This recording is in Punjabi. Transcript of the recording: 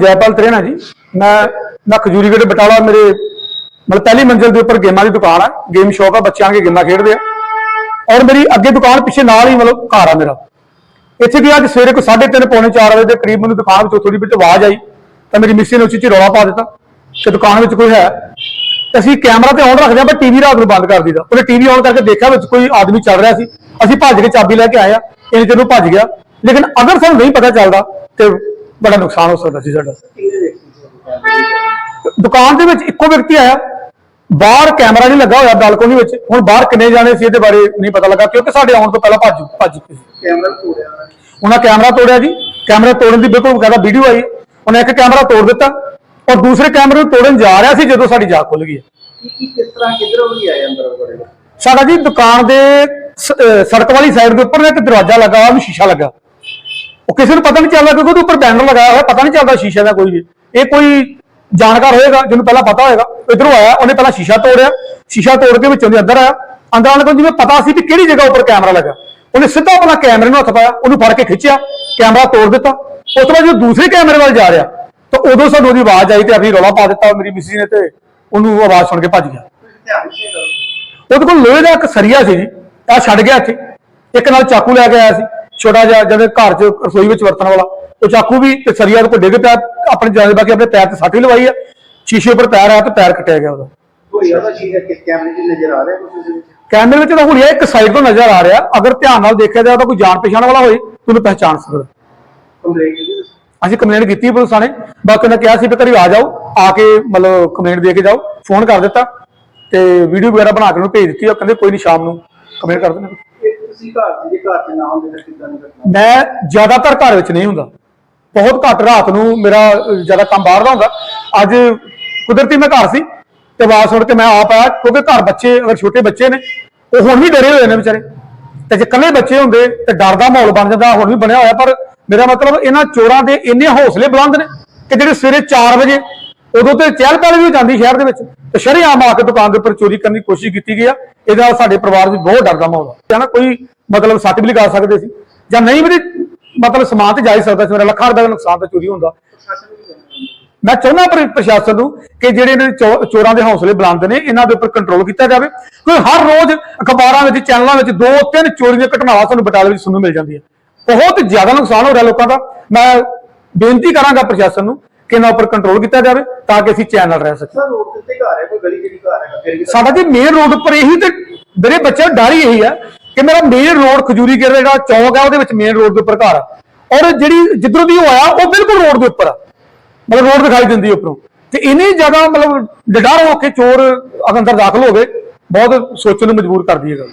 ਜੈਪਾਲ ਤਰੇਨਾ ਜੀ। ਮੈਂ ਮੈਂ ਖਜੂਰੀਗੜ੍ਹ ਬਟਾਲਾ ਮੇਰੇ ਮਤਲਬ ਪਹਿਲੀ ਮੰਜ਼ਿਲ ਦੇ ਉੱਪਰ ਗੇਮਾਂ ਦੀ ਦੁਕਾਨ ਆ। ਗੇਮ ਸ਼ਾਪ ਆ, ਬੱਚਿਆਂ ਕੇ ਗੇਮਾਂ ਖੇਡਦੇ ਆ। ਔਰ ਮੇਰੀ ਅੱਗੇ ਦੁਕਾਨ ਪਿੱਛੇ ਨਾਲ ਹੀ ਮਤਲਬ ਘਰ ਆ ਮੇਰਾ। ਇੱਥੇ ਵੀ ਅੱਜ ਸਵੇਰੇ ਕੋਈ 3:30 ਪੌਣੇ 4 ਵਜੇ ਦੇ ਕਰੀਬ ਮੈਨੂੰ ਦੁਕਾਨ ਵਿੱਚੋਂ ਥੋੜੀ ਵਿੱਚ ਆਵਾਜ਼ ਆਈ, ਤਾਂ ਮੇਰੀ ਮਿਸੀ ਨੇ ਉੱਚੀ ਉੱਚੀ ਰੌਲਾ ਪਾ ਦਿੱਤਾ ਕਿ ਦੁਕਾਨ ਵਿੱਚ ਕੋਈ ਹੈ। ਅਸੀਂ ਕੈਮਰਾ ਤੇ ਆਨ ਰੱਖਦੇ ਆ ਪਰ ਟੀਵੀ ਰਾਤ ਨੂੰ ਬੰਦ ਕਰ ਦਿੱਤਾ ਉਹਨੇ ਟੀਵੀ ਆਨ ਕਰਕੇ ਦੇਖਿਆ ਵਿੱਚ ਕੋਈ ਆਦਮੀ ਚੱਲ ਰਿਹਾ ਸੀ। ਅਸੀਂ ਭੱਜ ਕੇ ਚਾਬੀ ਲੈ ਕੇ ਆਏ ਆ ਇਹ ਜਦੋਂ ਭੱਜ ਗਿਆ। ਲੇਕਿਨ ਅਗਰ ਸਾਨੂੰ ਨਹੀਂ ਪਤਾ ਚੱਲਦਾ, ਤੇ ਬੜਾ ਨੁਕਸਾਨ ਹੋ ਸਕਦਾ ਸੀ ਸਾਡਾ। ਦੁਕਾਨ ਦੇ ਵਿੱਚ ਇੱਕੋ ਵਿਅਕਤੀ ਆਇਆ। ਬਾਹਰ ਕੈਮਰਾ ਨਹੀਂ ਲੱਗਾ ਹੋਇਆ ਬਾਲਕੋਨੀ ਵਿੱਚ। ਹੁਣ ਬਾਹਰ ਕਿੰਨੇ ਜਾਣੇ ਸੀ ਇਹਦੇ ਬਾਰੇ ਨਹੀਂ ਪਤਾ ਲੱਗਾ ਕਿਉਂਕਿ ਸਾਡੇ ਆਉਣ ਤੋਂ ਪਹਿਲਾਂ ਭੱਜ ਭੱਜ ਸੀ। ਕੈਮਰਾ ਤੋੜਿਆ ਉਹਨਾਂ ਕੈਮਰਾ ਤੋੜਿਆ ਜੀ। ਕੈਮਰਾ ਤੋੜਨ ਦੀ ਬਿਲਕੁਲ ਬਕਾਇਦਾ ਵੀਡੀਓ ਆਈ। ਉਹਨੇ ਇੱਕ ਕੈਮਰਾ ਤੋੜ ਦਿੱਤਾ ਔਰ ਦੂਸਰੇ ਕੈਮਰੇ ਨੂੰ ਤੋੜਨ ਜਾ ਰਿਹਾ ਸੀ ਜਦੋਂ ਸਾਡੀ ਜਾਗ ਖੁੱਲ ਗਈ ਕੀ ਕਿਸ ਤਰ੍ਹਾਂ ਕਿਧਰੋਂ ਵੀ ਆਏ ਅੰਦਰ ਸਾਡਾ ਜੀ ਦੁਕਾਨ ਦੇ ਸੜਕ ਵਾਲੀ ਸਾਈਡ ਦੇ ਉੱਪਰ ਇੱਕ ਦਰਵਾਜ਼ਾ ਲੱਗਾ ਹੋਇਆ ਉਹਨੂੰ ਸ਼ੀਸ਼ਾ ਲੱਗਾ। ਉਹ ਕਿਸੇ ਨੂੰ ਪਤਾ ਨਹੀਂ ਚੱਲਦਾ ਕਿਉਂਕਿ ਉਹਦੇ ਉੱਪਰ ਬੈਨਰ ਲਗਾਇਆ ਹੋਇਆ, ਪਤਾ ਨਹੀਂ ਚੱਲਦਾ ਸ਼ੀਸ਼ੇ ਦਾ ਕੋਈ ਵੀ। ਇਹ ਕੋਈ ਜਾਣਕਾਰ ਹੋਏਗਾ, ਜਿਹਨੂੰ ਪਹਿਲਾਂ ਪਤਾ ਹੋਏਗਾ। ਇਧਰੋਂ ਆਇਆ, ਉਹਨੇ ਪਹਿਲਾਂ ਸ਼ੀਸ਼ਾ ਤੋੜਿਆ, ਸ਼ੀਸ਼ਾ ਤੋੜ ਕੇ ਵਿੱਚੋਂ ਦੀ ਅੰਦਰ ਆਇਆ। ਅੰਦਰ ਆਣ ਕੇ ਜਿਵੇਂ ਪਤਾ ਸੀ ਵੀ ਕਿਹੜੀ ਜਗ੍ਹਾ ਉੱਪਰ ਕੈਮਰਾ ਲੱਗਾ। ਉਹਨੇ ਸਿੱਧਾ ਆਪਣਾ ਕੈਮਰੇ ਨੂੰ ਹੱਥ ਪਾਇਆ, ਉਹਨੂੰ ਫੜ ਕੇ ਖਿੱਚਿਆ, ਕੈਮਰਾ ਤੋੜ ਦਿੱਤਾ। ਉਸ ਤੋਂ ਬਾਅਦ ਜਦੋਂ ਦੂਸਰੇ ਕੈਮਰੇ ਵੱਲ ਜਾ ਰਿਹਾ, ਤਾਂ ਉਦੋਂ ਸਾਨੂੰ ਉਹਦੀ ਆਵਾਜ਼ ਆਈ ਤੇ ਆਪਣੀ ਰੌਲਾ ਪਾ ਦਿੱਤਾ, ਮੇਰੀ ਮਿਸੀ ਨੇ ਤੇ ਉਹਨੂੰ ਆਵਾਜ਼ ਸੁਣ ਕੇ ਭੱਜ ਗਿਆ। ਉਹਦੇ ਕੋਲ ਲੋਹੇ ਦਾ ਇੱਕ ਸਰੀਆ ਸੀ ਜੀ ਆ ਛੱਡ ਗਿਆ ਇੱਥੇ। ਇੱਕ ਨਾਲ ਚਾਕੂ ਲੈ ਕੇ ਆਇਆ ਸੀ। ਛੋਟਾ ਜਿਹਾ ਜਦੋਂ ਘਰ 'ਚ ਰਸੋਈ ਵਿੱਚ ਵਰਤਣ ਵਾਲਾ ਉਹ ਚਾਕੂ ਵੀ ਤੇ ਸਰੀਆ ਦੇ ਕੋਲ ਡਿੱਗ ਪਿਆ ਆਪਣੇ ਜਾਨ ਬਾਕੀ ਆਪਣੇ ਪੈਰ ਤੇ ਸੱਟ ਵੀ ਲਵਾਈ ਆ ਸ਼ੀਸ਼ੇ ਉੱਪਰ ਪੈਰ ਆਇਆ ਤੇ ਪੈਰ ਕੱਟਿਆ ਗਿਆ ਉਹਦਾ। ਕੋਈ ਉਹਦਾ ਚੀਜ਼ ਹੈ ਕਿ ਕੈਮਰੇ 'ਚ ਨਜ਼ਰ ਆ ਰਿਹਾ ਕੁਝ ਉਹਦੇ ਵਿੱਚ? ਕੈਮਰੇ ਵਿੱਚ ਤਾਂ ਹੁਲੀਆ ਇੱਕ ਸਾਈਡ ਤੋਂ ਨਜ਼ਰ ਆ ਰਿਹਾ ਅਗਰ ਧਿਆਨ ਨਾਲ ਦੇਖਿਆ ਜਾਏ ਤਾਂ ਕੋਈ ਜਾਣ ਪਛਾਣ ਵਾਲਾ ਹੋਏ ਤੁਹਾਨੂੰ ਪਹਿਚਾਣ ਸਕਦਾ। ਕੰਪਲੇਂਟ? ਅਸੀਂ ਕੰਪਲੇਂਟ ਕੀਤੀ ਪੁਲਿਸ ਨੇ ਬਾਕੀ ਉਹਨੇ ਕਿਹਾ ਸੀ ਵੀ ਘਰੇ ਆ ਜਾਓ ਆ ਕੇ ਮਤਲਬ ਕੰਪਲੇਂਟ ਦੇ ਕੇ ਜਾਓ ਫੋਨ ਕਰ ਦਿੱਤਾ ਤੇ ਵੀਡੀਓ ਵਗੈਰਾ ਬਣਾ ਕੇ ਉਹਨੂੰ ਭੇਜ ਦਿੱਤੀ ਉਹ ਕਹਿੰਦੇ ਕੋਈ ਨਹੀਂ ਸ਼ਾਮ ਨੂੰ ਕੰਪਲੇਂਟ ਕਰ ਦੇਣਾ ਤੁਸੀਂ ਘਰ 'ਚ ਜੇ ਘਰ 'ਚ ਨਾ ਹੁੰਦੇ ਤਾਂ ਕਿੱਦਾਂ ਨਹੀਂ ਕਰਨਾ ਮੈਂ ਜ਼ਿਆਦਾਤਰ ਘਰ ਵਿੱਚ ਨਹੀਂ ਹੁੰਦਾ। ਬਹੁਤ ਘੱਟ ਰਾਤ ਨੂੰ ਮੇਰਾ ਅਹ, ਜ਼ਿਆਦਾ ਕੰਮ ਬਾਹਰ ਦਾ ਹੁੰਦਾ। ਅੱਜ ਕੁਦਰਤੀ ਮੈਂ ਘਰ ਸੀ ਤੇ ਆਵਾਜ਼ ਸੁਣ ਕੇ ਮੈਂ ਆਪ ਆਇਆ ਕਿਉਂਕਿ ਘਰ ਬੱਚੇ ਅਗਰ ਛੋਟੇ ਬੱਚੇ ਨੇ ਉਹ ਹੁਣ ਵੀ ਡਰੇ ਹੋਏ ਨੇ ਵਿਚਾਰੇ। ਤੇ ਜੇ ਇਕੱਲੇ ਬੱਚੇ ਹੁੰਦੇ ਤੇ ਡਰ ਦਾ ਮਾਹੌਲ ਬਣ ਜਾਂਦਾ ਹੁਣ ਵੀ ਬਣਿਆ ਹੋਇਆ। ਪਰ ਮੇਰਾ ਮਤਲਬ ਇਹਨਾਂ ਚੋਰਾਂ ਦੇ ਇੰਨੇ ਹੌਸਲੇ ਬੁਲੰਦ ਨੇ ਕਿ ਜਿਹੜੇ ਸਵੇਰੇ 4 ਵਜੇ ਉਦੋਂ ਤੇ ਚਹਿਲ ਪਹਿਲ ਵੀ ਹੋ ਜਾਂਦੀ ਸ਼ਹਿਰ ਦੇ ਵਿੱਚ। ਤੇ ਸ਼ਰੇਆਮ ਆ ਕੇ ਦੁਕਾਨ ਦੇ ਉੱਪਰ ਚੋਰੀ ਕਰਨ ਦੀ ਕੋਸ਼ਿਸ਼ ਕੀਤੀ ਗਈ ਆ। ਇਹਦੇ ਨਾਲ ਸਾਡੇ ਪਰਿਵਾਰ ਵਿੱਚ ਬਹੁਤ ਡਰ ਦਾ ਮਾਹੌਲ ਆ। ਨਾ ਕੋਈ ਮਤਲਬ ਸੱਟ ਵੀ ਲਗਾ ਸਕਦੇ ਸੀ, ਜਾਂ ਨਹੀਂ ਵੀ ਮਤਲਬ ਸਮਾਨ ਤੇ ਜਾ ਹੀ ਸਕਦਾ ਸੀ, ਮੇਰਾ ਲੱਖਾਂ ਰੁਪਏ ਦਾ ਨੁਕਸਾਨ ਤਾਂ ਚੋਰੀ ਹੁੰਦਾ। ਮੈਂ ਚਾਹੁੰਦਾ ਪਰ ਪ੍ਰਸ਼ਾਸਨ ਨੂੰ ਕਿ ਜਿਹੜੇ ਇਹਨਾਂ ਦੇ ਚੋ- ਚੋਰਾਂ ਦੇ ਹੌਸਲੇ ਬੁਲੰਦ ਨੇ, ਇਹਨਾਂ ਦੇ ਉੱਪਰ ਕੰਟਰੋਲ ਕੀਤਾ ਜਾਵੇ। ਕਿਉਂਕਿ ਹਰ ਰੋਜ਼ ਅਖਬਾਰਾਂ ਵਿੱਚ, ਚੈਨਲਾਂ ਵਿੱਚ ਦੋ ਤਿੰਨ ਚੋਰੀ ਦੀਆਂ ਘਟਨਾਵਾਂ ਸਾਨੂੰ ਬਟਾਲੇ ਵਿੱਚ ਸੁਣਨ ਨੂੰ ਮਿਲ ਜਾਂਦੀਆਂ। ਬਹੁਤ ਜ਼ਿਆਦਾ ਨੁਕਸਾਨ ਹੋ ਰਿਹਾ ਲੋਕਾਂ ਦਾ। ਮੈਂ ਬੇਨਤੀ ਕਰਾਂਗਾ ਪ੍ਰਸ਼ਾਸਨ ਨੂੰ ਕਿ ਇਹਨਾਂ ਉੱਪਰ ਕੰਟਰੋਲ ਕੀਤਾ ਜਾਵੇ ਤਾਂ ਕਿ ਅਸੀਂ ਚੈਨ ਨਾਲ ਰਹਿ ਸਕੀਏ। ਸਰ ਰੋਡ ਦੇ ਉੱਤੇ ਘਰ ਹੈ ਕੋਈ ਗਲੀ ਜਿਹੜੀ ਘਰ ਹੈਗਾ ਫਿਰ ਵੀ ਤਾਂ- ਸਾਡਾ ਜੀ ਮੇਨ ਰੋਡ ਉੱਪਰ ਇਹੀ ਤੇ ਮੇਰੇ ਬੱਚੇ ਦਾ ਡਰ ਹੀ ਇਹੀ ਹੈ ਕਿ ਮੇਰਾ ਮੇਨ ਰੋਡ ਖਜੂਰੀ ਗਿਰ ਜਿਹੜਾ ਚੌਂਕ ਹੈ ਉਹਦੇ ਵਿੱਚ ਮੇਨ ਰੋਡ ਦੇ ਉੱਪਰ ਘਰ ਆ। ਔਰ ਜਿਹੜੀ ਜਿੱਧਰੋਂ ਦੀ ਉਹ ਆਇਆ ਉਹ ਬਿਲਕੁਲ ਰੋਡ ਦੇ ਉੱਪਰ ਆ। ਮਤਲਬ ਰੋਡ ਦਿਖਾਈ ਦਿੰਦੀ ਉੱਪਰੋਂ। ਤੇ ਇੰਨੀ ਜ਼ਿਆਦਾ ਮਤਲਬ ਡਰ ਹੋ ਕੇ ਚੋਰ ਅੰਦਰ ਦਾਖਲ ਹੋ ਗਏ ਬਹੁਤ ਸੋਚਣ ਨੂੰ ਮਜਬੂਰ ਕਰਦੀ ਹੈ ਗੱਲ।